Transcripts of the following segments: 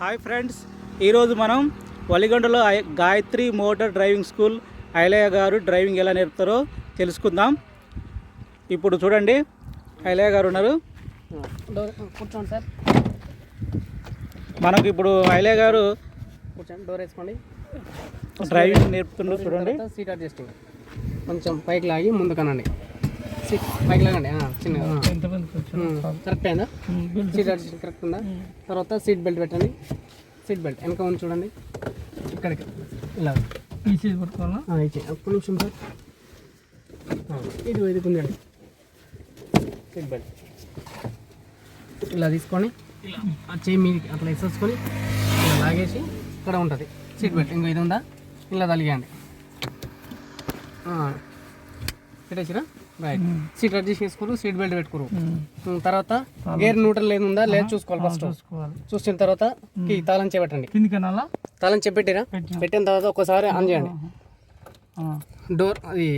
Hi friends ఈరోజు మనం వలిగొండలో Gayatri motor driving school Ailayya garu driving ఎలా నేర్పుతారో తెలుసుకుందాం. ఇప్పుడు చూడండి ఐలయ్య గారు ఉన్నారు. డోర్ కూర్చోండి సార్. మనకు ఇప్పుడు ఐలయ్య గారు కూర్చోండి డోర్ వేసుకోండి. డ్రైవింగ్ నేర్పుతున్నారు చూడండి. సీట్ అడ్జస్టింగ్ కొంచెం పైకి లాగి ముందు సీట్ పైకి లాగండి చిన్నగా. కరెక్ట్ అయిందా సీట్ అడ్జస్టింగ్ కరెక్ట్ ఉందా? తర్వాత సీట్ బెల్ట్ పెట్టండి. సీట్ బెల్ట్ వెనక ఉంది చూడండి. ఇక్కడికి. ఇలా. ఈ సీట్ పట్టుకోవాలా? ఇచ్చే ఒక్క నిమిషం సార్. ఇది ఇది ఉందండి సీట్ బెల్ట్. ఇలా తీసుకొని ఆ చేయి మీదకి అట్లా వేసేసుకొని ఇలా లాగేసి ఇక్కడ ఉంటుంది. సీట్ బెల్ట్ ఇంకో ఇది ఉందా? ఇలా తలిగేయండి. పెట్టేసిరా? రైట్ సీట్ అడ్జస్ట్ చేసుకోరు సీట్ బెల్ట్ పెట్టుకోరు. తర్వాత గేర్ న్యూట్రల్ ఏది ఉందా? లేదు చూసుకోవాలి ఫస్ట్ చూసుకోవాలి. చూసిన తర్వాత కీ తాళం చేపెట్టండి. తాళం చెప్పెట్టిరా పెట్టినా. పెట్టిన తర్వాత ఒక్కసారి ఆన్ చేయండి. ఆ. డోర్ అది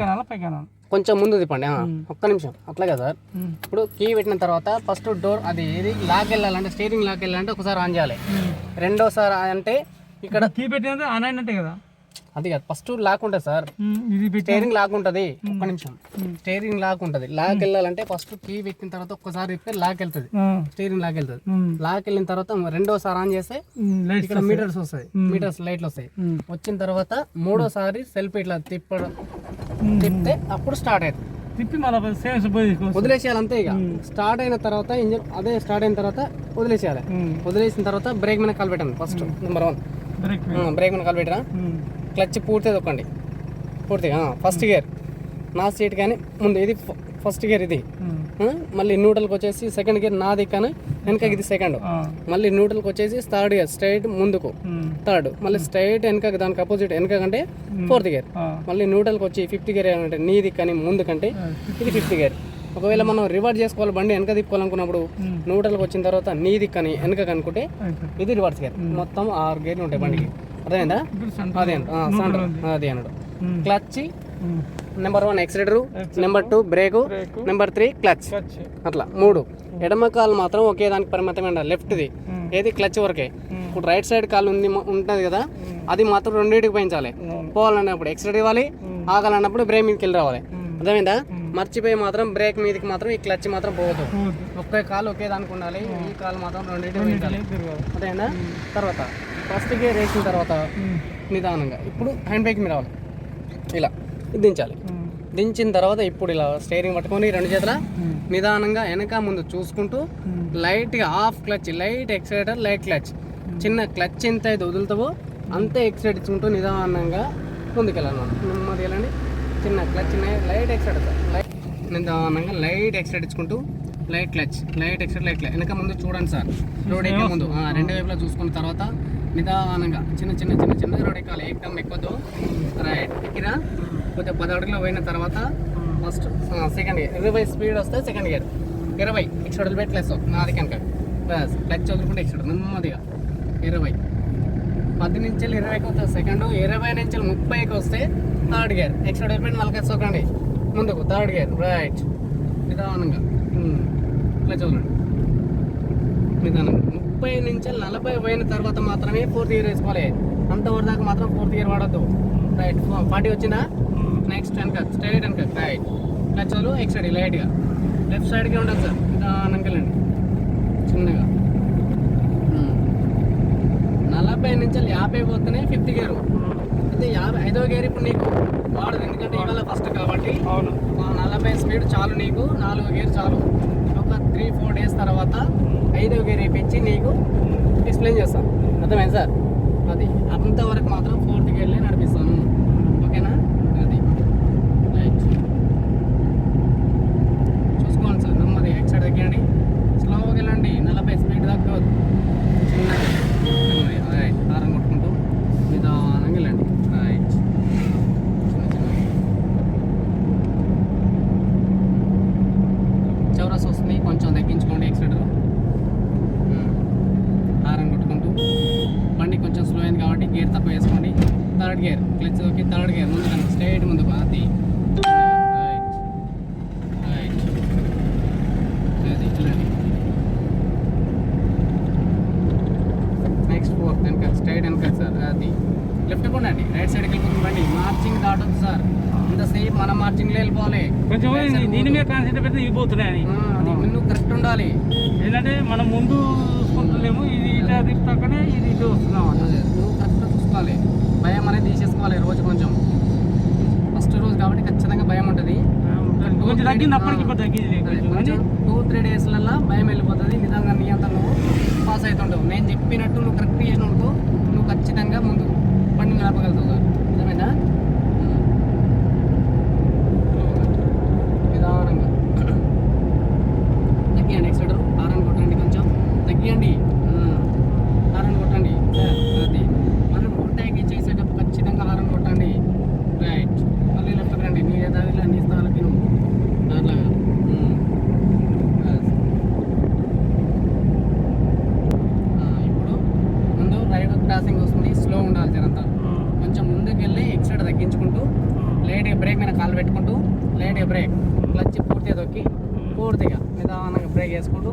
కనాలా పై కనాలా కొంచెం ముందు తిప్పండి. ఒక్క నిమిషం. అట్లా కదా? సార్ ఇప్పుడు కీ పెట్టిన తర్వాత ఫస్ట్ డోర్ అది ఏది? లాక్ వెళ్ళాలంటే స్టీరింగ్ లాక్ వెళ్ళాలంటే ఒకసారి ఆన్ చేయాలి. రెండోసారి అంటే ఇక్కడ కీ పెట్టినది ఆన్ అయినట్టే కదా? అది కాదు. ఫస్ట్ లాక్ ఉంటుంది సార్. స్టీరింగ్ లాక్ ఉంటుంది. ఒక్క నిమిషం. స్టీరింగ్ లాక్ ఉంటుంది. లాక్ వెళ్ళాలంటే ఫస్ట్ కీ పెట్టిన తర్వాత ఒక్కసారి తిప్పితే లాక్ వెళ్తుంది. స్టీరింగ్ లాక్ వెళ్తుంది. లాక్ వెళ్ళిన తర్వాత రెండోసారి ఆన్ చేస్తే ఇక్కడ మీటర్స్ వస్తాయి. మీటర్స్ లైట్లు వస్తాయి. వచ్చిన తర్వాత మూడోసారి సెల్ఫ్ ఇట్లా తిప్పడం. తిప్పితే అప్పుడు స్టార్ట్ అవుతుంది. తిప్పి వదిలేసేయాలి అంతే ఇక. స్టార్ట్ అయిన తర్వాత ఇంజన్ అదే స్టార్ట్ అయిన తర్వాత వదిలేసేయాలి. వదిలేసిన తర్వాత బ్రేక్ మీద కాలు పెట్టండి ఫస్ట్ నెంబర్ వన్ బ్రేక్ మీద. కాలు పెట్టరా? ఉమ్, క్లచ్ పూర్తిగా తొక్కండి పూర్తిగా ఫస్ట్ గేర్. నా సీట్ కానీ ముందు ఇది ఫస్ట్ గేర్ ఇది. మళ్ళీ న్యూట్రల్కి వచ్చేసి సెకండ్ గేర్ నాది కానీ వెనక ఇది సెకండ్. మళ్ళీ న్యూట్రల్కి వచ్చేసి థర్డ్ గేర్ స్ట్రైట్ ముందుకు. థర్డ్. మళ్ళీ స్ట్రైట్ వెనక దానికి అపోజిట్ వెనక కంటే ఫోర్త్ గేర్. మళ్ళీ న్యూట్రల్కి వచ్చి ఫిఫ్త్ గేర్ అంటే నీది కానీ ముందు కంటే ఇది ఫిఫ్త్ గేర్. ఒకవేళ మనం రివర్స్ చేసుకోవాలి బండి వెనక తిప్పుకోవాలనుకున్నప్పుడు ఉమ్. న్యూట్రల్కి వచ్చిన తర్వాత నీది కానీ వెనక కనుకుంటే. ఇది రివర్స్ గేర్. మొత్తం ఆరు గేర్లు ఉంటాయి బండికి. సెంటర్ అదే. అదే అన్నాడు. Clutch. Number one accelerator number two brake. Number three clutch. అట్లా మూడు. ఎడమ కాలు మాత్రం ఒకే దానికి పరిమితమే ఉండాలి లెఫ్ట్ది. ఏది? క్లచ్ వరకే. ఇప్పుడు రైట్ సైడ్ కాలు ఉంది ఉంటుంది కదా అది మాత్రం రెండింటికి పెంచాలి. పోవాలన్నప్పుడు ఎక్స్ట్రా ఇవ్వాలి. ఆగాలన్నప్పుడు బ్రేక్ మీదకి వెళ్ళి రావాలి. అర్థమైందా? మర్చిపోయి మాత్రం బ్రేక్ మీదకి మాత్రం ఈ క్లచ్ మాత్రం పోవద్దు. ఒకే కాలు ఒకే దానికి ఉండాలి ఈ కాలు మాత్రం రెండింటికి పెంచాలి. అర్థమైందా? తర్వాత. ఫస్ట్ గేర్ వేసిన తర్వాత నిదానంగా ఇప్పుడు హ్యాండ్ బ్రేక్ మీద రావాలి. ఇలా దించాలి. దించిన తర్వాత ఇప్పుడు ఇలా స్టేరింగ్ పట్టుకొని రెండు చేతుల నిదానంగా వెనక ముందు చూసుకుంటూ లైట్గా half clutch light accelerator light clutch. చిన్న క్లచ్ ఎంత అయితే వదులుతావో అంతే ఎక్సలేట్ ఇచ్చుకుంటూ నిదానంగా ముందుకెళ్ళాలి నెమ్మది వెళ్ళండి. చిన్న క్లచ్ లైట్ ఎక్సలేటర్ లైట్ నిదానంగా లైట్ ఎక్సలేట్ ఇచ్చుకుంటూ light clutch light accelerate light clutch. వెనక ముందు చూడండి సార్. రోడ్ ఎక్కే ముందు. రెండు వైపులా చూసుకున్న తర్వాత నిదానంగా చిన్న చిన్న చిన్న చిన్న రోడ్ ఎక్కాలి ఏకదం ఎక్కొద్దు రైట్. ఎక్కిరా. కొంచెం పది అడుగులు పోయిన తర్వాత ఫస్ట్ సెకండ్ గేర్ ఇరవై స్పీడ్ వస్తే సెకండ్ గేర్ ఇరవై. ఎక్స్ వదిలిపెట్టి నాది కనుక. బస్. క్లచ్ వదులుకుంటే ఎక్స్ నెమ్మదిగా. ఇరవై. పది నుంచి ఇరవైకి వస్తే సెకండ్. ఇరవై నుంచి ముప్పైకి వస్తే థర్డ్ గేర్. ఎక్స్ట్రా డెవలప్మెంట్ నలభై సోకండి ముందుకు. Third gear. రైట్. నిదానంగా. క్లచ్ వదలండి. నిదానంగా. ముప్పై నుంచి నలభై పోయిన తర్వాత మాత్రమే ఫోర్త్ ఇయర్ వేసుకోవాలి. అంతవరకు దాకా మాత్రం ఫోర్త్ ఇయర్ వాడద్దు. రైట్ ఫార్టీ వచ్చిందా? నెక్స్ట్ వెనక స్ట్రైట్ వెనక రైట్ క్లచ్ వదలు ఎక్స్ సైడ్ లైట్గా లెఫ్ట్ సైడ్కి ఉండదు సార్. నిదానంగా వెళ్ళండి చిన్నగా. ఉమ్. నలభై నుంచి యాభై పోతేనే ఫిఫ్త్ గేరు అయితే యాభై ఐదో గేర్ ఇప్పుడు నీకు వాడదు. ఎందుకంటే ఇవాళ ఫస్ట్ కాబట్టి అవును. నలభై స్పీడ్ చాలు నీకు. నాలుగు గేర్ చాలు. త్రీ ఫోర్ డేస్ తర్వాత ఐదో గేర్ వేయించి నీకు ఎక్స్ప్లెయిన్ చేస్తాను అర్థమైంది సార్? అది. అంతవరకు మాత్రం ఫోర్త్ గేర్లే నడిపిస్తాను ఓకేనా అది రైట్ చూసుకోండి సార్ నెమ్మది ఎక్సైడ్ తగ్గండి స్లోగా వెళ్ళండి నలభై స్పీడ్ తగ్గవద్దు చిన్నగా నెమ్మది. రైట్ హారం కొట్టుకుంటూ నిదానంగా వెళ్ళండి రైట్ చిన్న చిన్నగా చౌరస్ వస్తుంది కొంచెం తగ్గించుకోండి ఎక్సిలేటర్ హారం కొట్టుకుంటూ బండి కొంచెం స్లో అయింది కాబట్టి గేర్ తక్కువ వేసుకోండి third gear clutch okay third gear ముందు కనుక స్ట్రైట్ ముందుకు అది రైట్ రైట్ అది ఇట్లండి దీని దీని మీద కాన్సెంట్రేట్ పెడితే ఇవి పోతున్నాయని. ఆ, అది నువ్వు కరెక్ట్ ఉండాలి. ఏంటంటే మనం ముందు చూసుకుంటలేము ఇది ఇట్లా తిప్పకనే ఇది ఇటు వస్తున్నాం నువ్వు కరెక్ట్ చూసుకోవాలి. భయం అనేది తీసేసుకోవాలి రోజు కొంచెం. ఫస్ట్ రోజు కాబట్టి ఖచ్చితంగా భయం ఉంటుంది. కొంచెం తగ్గింది అప్పటికి ఇప్పుడు తగ్గింది కొంచెం కొంచెం టూ త్రీ డేస్లలో భయం వెళ్ళిపోతుంది. నిజంగా నీ అంతా నువ్వు పాస్ అవుతుంటావు. నేను చెప్పినట్టు నువ్వు కరెక్ట్ చేసినట్టు నువ్వు ఖచ్చితంగా ముందు బండి నడపగలుగుతావు సార్ అర్థమైందా నిదానంగా తగ్గియండి ఎక్సైడర్ హారన్ కొట్టండి కొంచెం తగ్గియండి హారన్ కొట్టండి సార్ అది మనం ఓవర్టేక్ చేసేటప్పుడు ఖచ్చితంగా హారన్ కొట్టండి రైట్ మళ్ళీ లెఫ్ట్ రండి నీ దారిలో నీ స్థానాలకి నువ్వు అట్లాగా ఉమ్. బస్. ఆ, ఇప్పుడు ముందు రైట్ క్రాసింగ్ వస్తుంది స్లో ఉండాలి జరంతా కొంచెం ముందుకు వెళ్ళి ఎక్సైడ్ తగ్గించుకుంటూ లైట్గా బ్రేక్ మీద కాలు పెట్టుకుంటూ లైట్గా బ్రేక్ క్లచ్ పూర్తిగా తొక్కి పూర్తిగా నిదానంగా బ్రేక్ వేసుకుంటూ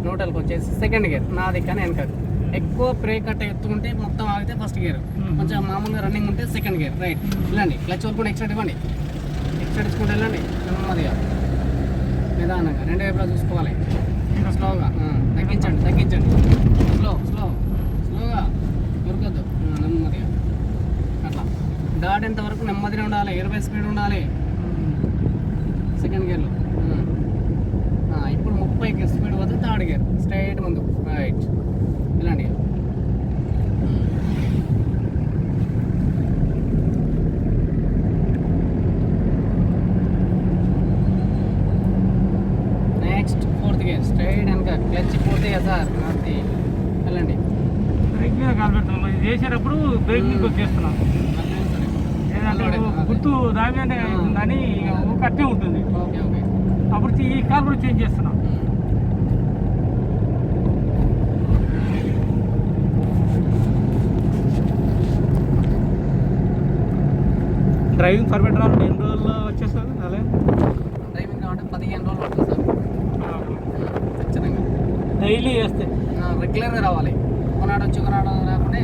న్యూట్రల్కి వచ్చేసి సెకండ్ గేర్ నాది కానీ వెనకది ఎక్కువ బ్రేక్ అట్ట ఎత్తుకుంటే మొత్తం ఆగితే ఫస్ట్ గేర్ కొంచెం మామూలుగా రన్నింగ్ ఉంటే సెకండ్ గేర్ రైట్ వెళ్ళండి. క్లచ్ వరకు ఎక్సైడ్ ఇవ్వండి. ఎక్సైడ్ ఇచ్చుకుంటూ వెళ్ళండి. నెమ్మదిగా. నిదానంగా. రెండు వైపులా చూసుకోవాలి. స్లోగా. తగ్గించండి తగ్గించండి. స్లో స్లో స్లోగా దొరకద్దు. నెమ్మదిగా. అట్లా. దాటేంత వరకు నెమ్మదిగా ఉండాలి. ఇరవై స్పీడ్ ఉండాలి. సెకండ్ గేర్లో ఇప్పుడు ముప్పై స్పీడ్ పోతే థర్డ్ గేర్ స్ట్రైట్ ముందు రైట్ ఇలాంటి నెక్స్ట్ ఫోర్త్ గేర్ స్ట్రైట్ వెనక. క్లచ్ పూర్తిగా సార్? అది వెళ్ళండి. బ్రేక్ మీద కాలు పెడుతున్నాం ఇది చేసేటప్పుడు బ్రేక్ మీద వచ్చేస్తున్నాం. ఏదంటే గుర్తు దాని అవుతుందని ఒక అట్టే ఉంటుంది. Okay okay. అప్పుడు ఈ కాలు కూడా చేంజ్ చేస్తున్నాం. డ్రైవింగ్ పర్మిట్ రావాలి ఎన్ని రోజుల్లో వచ్చేస్తుంది అలా? డ్రైవింగ్ కాబట్టి పదిహేను రోజులు సార్. ఖచ్చితంగా. డైలీ చేస్తే? రెగ్యులర్గా రావాలి. కొనాడు వచ్చి కొనాడు రాకుంటే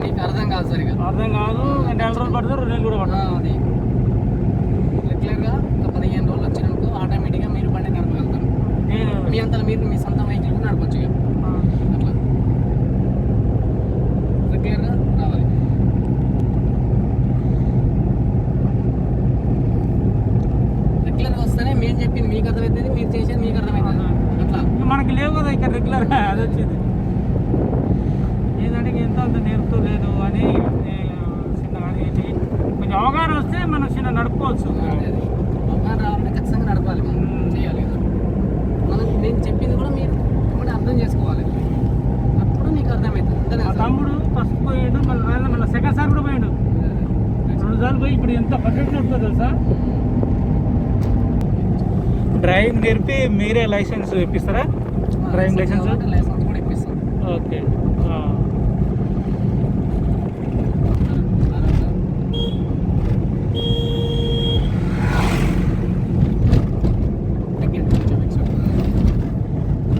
నీకు అర్థం కాదు సరిగా. అర్థం కాదు నెల రోజులు పడుతుంది రెండు నెలలు కూడా పడుతుంది? అది. రెగ్యులర్గా ఒక పదిహేను రోజులు వచ్చినాక ఆటోమేటిక్గా మీరు బండి నడపగలుగుతారు. మీ అంతలో మీరు మీ సొంత వెహికల్ కూడా నడపచ్చు అట్లా రెగ్యులర్గా రావాలి రెగ్యులర్గా వస్తేనే మేము చెప్పింది మీకు అర్థమవుతుంది మీరు చేసేది మీకు అర్థమవుతుంది అట్లా ఇక మనకి లేవు కదా ఇక్కడ రెగ్యులర్ అది వచ్చింది ఏంటంటే ఎంత అంత నేర్పుతూ లేదు అని ఏ, చిన్న అది ఏంటి కొంచెం అవగాహన చిన్న నడుపుకోవచ్చు. రావాలంటే ఖచ్చితంగా నడపాలి మనం. చేయాలి కదా. మనం నేను చెప్పింది కూడా మీరు అర్థం చేసుకోవాలి. అప్పుడు నీకు అర్థమవుతుంది? తమ్ముడు ఫస్ట్ పోయాడు మళ్ళీ మళ్ళీ సెకండ్ సార్ కూడా పోయాడు. రెండు సార్లు పోయి ఇప్పుడు ఎంత పర్ఫెక్ట్ నడుపుతుంది తెలుసా? డ్రైవింగ్ నేర్పి మీరే లైసెన్స్ ఇప్పిస్తారా? Driving licence? లైసెన్స్ కూడా ఇప్పిస్తాం. ఓకే ఆ.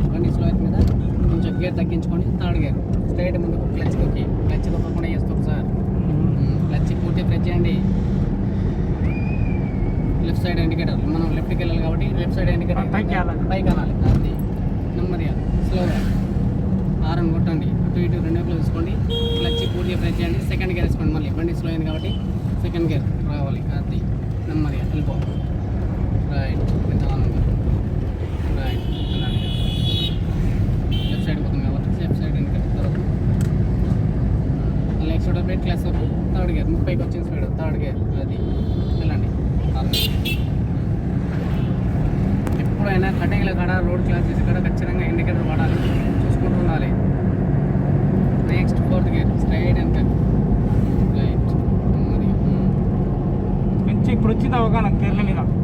బండి స్లో మీద కొంచెం గేర్ తగ్గించుకొని థర్డ్ గేర్ స్ట్రైట్ ముందుకు క్లచ్ తొక్కి క్లచ్ తొక్కకుండా చేస్తాం సార్ క్లచ్ పూర్తి ప్రెస్ చేయండి లెఫ్ట్ సైడ్ ఇండికేటర్ మనం లెఫ్ట్కి వెళ్ళాలి కాబట్టి లెఫ్ట్ సైడ్ ఇండికేటర్ పైకి వెళ్ళాలి. పైకి వెళ్ళాలి అది నెమ్మదిగా స్లోగా హారన్ కొట్టండి అటు ఇటు రెండు వైపులు చూసుకోండి క్లచ్ పూర్తిగా ప్రెస్ చేయండి సెకండ్ గేర్ వేసుకోండి మళ్ళీ బండి స్లో అయింది కాబట్టి సెకండ్ గేర్ రావాలి. అది నెమ్మదిగా వెళ్ళిపో రైట్ నిదానంగా రైట్ అలాగే లెఫ్ట్ సైడ్ పోతుంది కాబట్టి లెఫ్ట్ సైడ్ ఎందుకంటే తర్వాత? మళ్ళీ ఎక్స్ట్రా బ్రేక్ క్లాస్ వరకు థర్డ్ గేర్ ముప్పైకి వచ్చిన స్పీడ్ థర్డ్ గేర్ అది. వెళ్ళండి. ఎప్పుడైనా కటింగ్ల కాడ రోడ్ క్లాస్ చేసి కాడ ఖచ్చితంగా ఇండికేటర్ వాడాలి చూసుకుంటూ ఉండాలి నెక్స్ట్ ఫోర్త్ గేర్ స్ట్రైట్ వెనక రైట్ మరి మంచి ఇప్పుడు వచ్చింది అవగాహన కేరళ మీద అది రైట్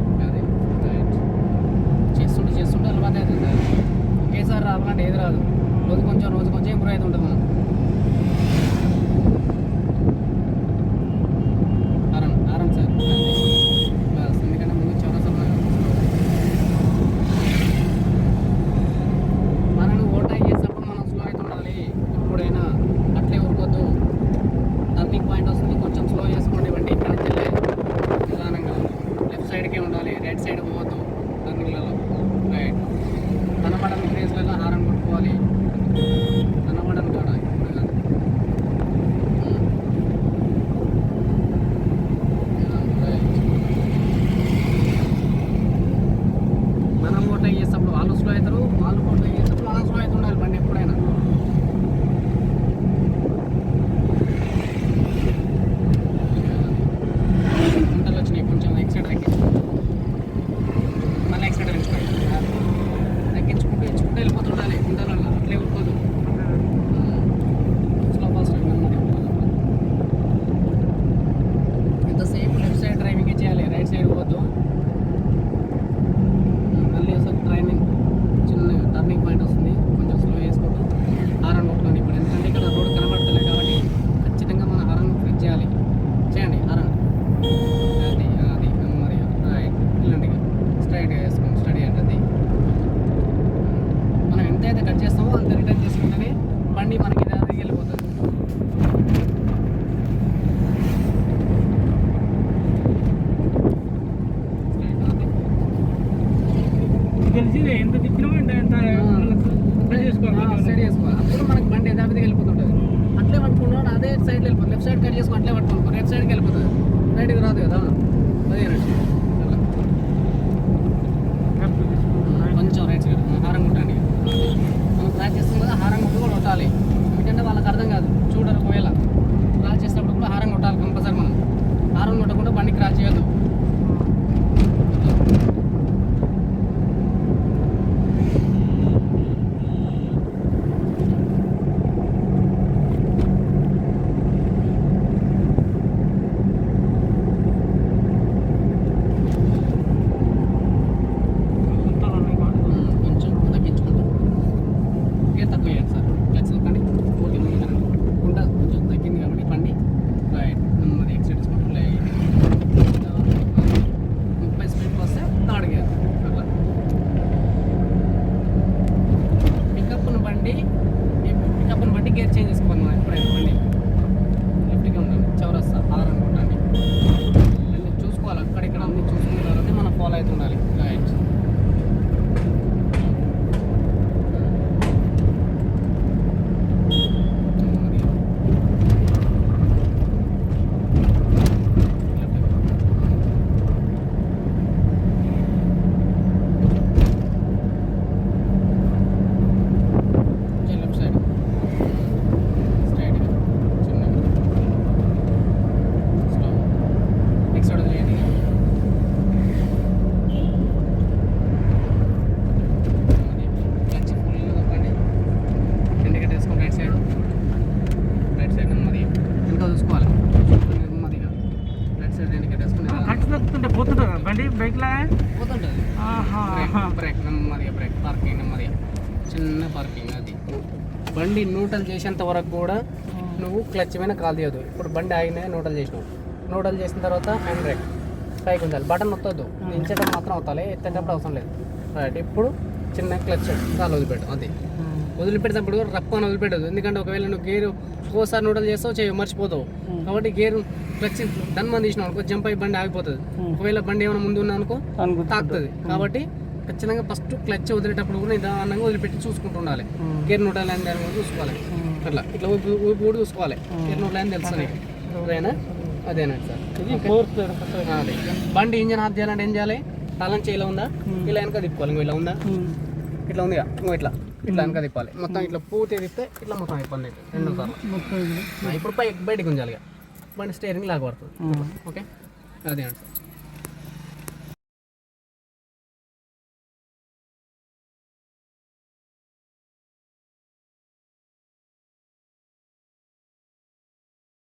ಆಲೂಗಡ್ಡೆ కట్ చేసుకోవాలి. అప్పుడు మనకి బండి యథావిధిగా వెళ్ళిపోతుంటుంది. అట్లే పట్టుకున్నాడు అదే సైడ్ వెళ్ళిపోతుంది లెఫ్ట్ సైడ్ కట్ చేసుకుని అట్లే పట్టుకోండి రైట్ సైడ్కి వెళ్ళిపోతుంది రైట్కి రాదు కదా. అదే రైట్ కొంచెం రైట్ సైడ్ హారం కొట్టండి. మనం క్రాస్ చేస్తాం కదా హారం కొట్టు కూడా కొట్టాలి. ఎందుకంటే వాళ్ళకి అర్థం కాదు. చూడరు ఒకవేళ. క్రాస్ చేసినప్పుడు కూడా హారం కొట్టాలి కంపల్సరీ మనం. హారం కొట్టకుండా బండి క్రాస్ చేయొద్దు. చేసేంత వరకు కూడా నువ్వు క్లచ్ మీద కాల్ తీయదు ఇప్పుడు బండి ఆగిన న్యూట్రల్ చేసినావు. న్యూట్రల్ చేసిన తర్వాత హ్యాండ్ బ్రేక్. పైకి ఉండాలి. బటన్ నొత్తొద్దు. దించేటప్పుడు మాత్రం అవుతాలి. ఎత్తేటప్పుడు అవసరం లేదు. రైట్ ఇప్పుడు చిన్న క్లచ్ కాలు వదిలిపెట్టు. అది. వదిలిపెట్టేటప్పుడు రప్పు అని వదిలిపెట్టదు ఎందుకంటే ఒకవేళ నువ్వు గేర్ ఒక్కోసారి నూటలు చేస్తావు చేయి మర్చిపోతావు. కాబట్టి గేర్ క్లచ్ దన్ మంది తీసినావు అనుకో జంప్ అయ్యి బండి ఆగిపోతుంది. ఒకవేళ బండి ఏమైనా ముందు ఉన్నా అనుకో తాకుతుంది. కాబట్టి ఖచ్చితంగా ఫస్ట్ క్లచ్ వదిలేటప్పుడు కూడా నిదానంగా వదిలిపెట్టి చూసుకుంటూ ఉండాలి. గేర్ నూట లైన్ దాని కూడా చూసుకోవాలి. అట్లా. ఇట్లా ఊపి ఊపి కూడా చూసుకోవాలి. నూట లైన్ తెలుసు అదేనా అదేనా సార్? అదే. బండి ఇంజన్ ఆఫ్ చేయాలంటే ఏం చేయాలి? తాళం చేయిలో ఉందా? ఇలా వెనక తిప్పుకోవాలి. ఇంకో ఇలా ఉందా? ఇట్లా ఉంది ఇంకో. ఇట్లా. ఇట్లా వెనక తిప్పాలి. మొత్తం ఇట్లా పూర్తి తిప్పితే ఇట్లా మొత్తం అయిపోయింది రెండు సార్లు. ఇప్పుడు బయటికి ఉంచాలి బండి స్టేరింగ్ లాగా పడుతుంది. ఓకే? అదే అండి సార్?